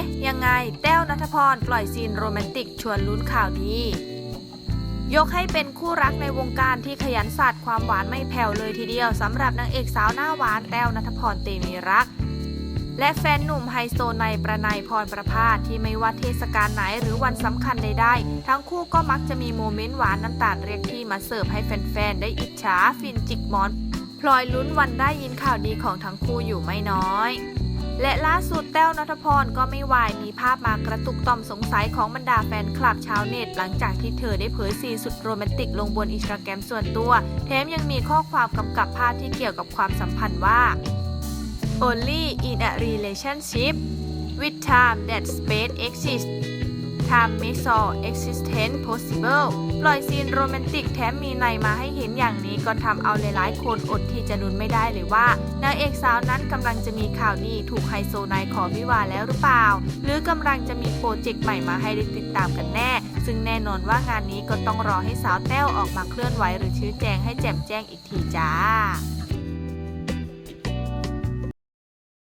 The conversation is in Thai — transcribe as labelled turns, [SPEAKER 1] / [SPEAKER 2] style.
[SPEAKER 1] ะ ยังไง แต้วนัทพร ปล่อยซีนโรแมนติก ชวนลุ้นข่าวดี ยกให้เป็นคู่รักในวงการที่ขยันสาดความหวานไม่แผ่วเลยทีเดียวสำหรับนางเอกสาวหน้าหวานแต้วนัทพรเตมีรัก และแฟนหนุ่มไฮโซในประนัยพรประภาสที่ไม่ว่าเทศกาลไหนหรือวันสำคัญใดๆ ทั้งคู่ก็มักจะมีโมเมนต์หวานน้ำตาลเรียกที่มาเสิร์ฟให้แฟนๆ ได้อิจฉาฟินจิกหมอน พลอยลุ้นวันได้ยินข่าวดีของทั้งคู่อยู่ไม่น้อย และล่าสุดแต้วนัทพรก็ไม่วายมีภาพมากระตุกต่อมสงสัยของบรรดาแฟนคลับชาวเน็ต หลังจากที่เธอได้เผยซีนสุดโรแมนติกลงบนอินสตาแกรมส่วนตัว แถมยังมีข้อความกำกับภาพที่เกี่ยวกับความสัมพันธ์ว่า only in a relationship with time that space exists time makes all existence possible ปล่อยซีนโรแมนติกแถมมีในมาให้เห็นอย่างนี้ก็ทำเอาหลายๆ คนอดที่จะลุ้นไม่ได้เลยว่านางเอกสาวนั้นกำลังจะมีข่าวดีถูกไฮโซไนขอวิวาแล้วหรือเปล่า หรือกำลังจะมีโปรเจกต์ใหม่มาให้ได้ติดตามกันแน่ ซึ่งแน่นอนว่างานนี้ก็ต้องรอให้สาวแต้วออกมาเคลื่อนไหวหรือชี้แจงให้แจ่มแจ้งอีกทีจ้า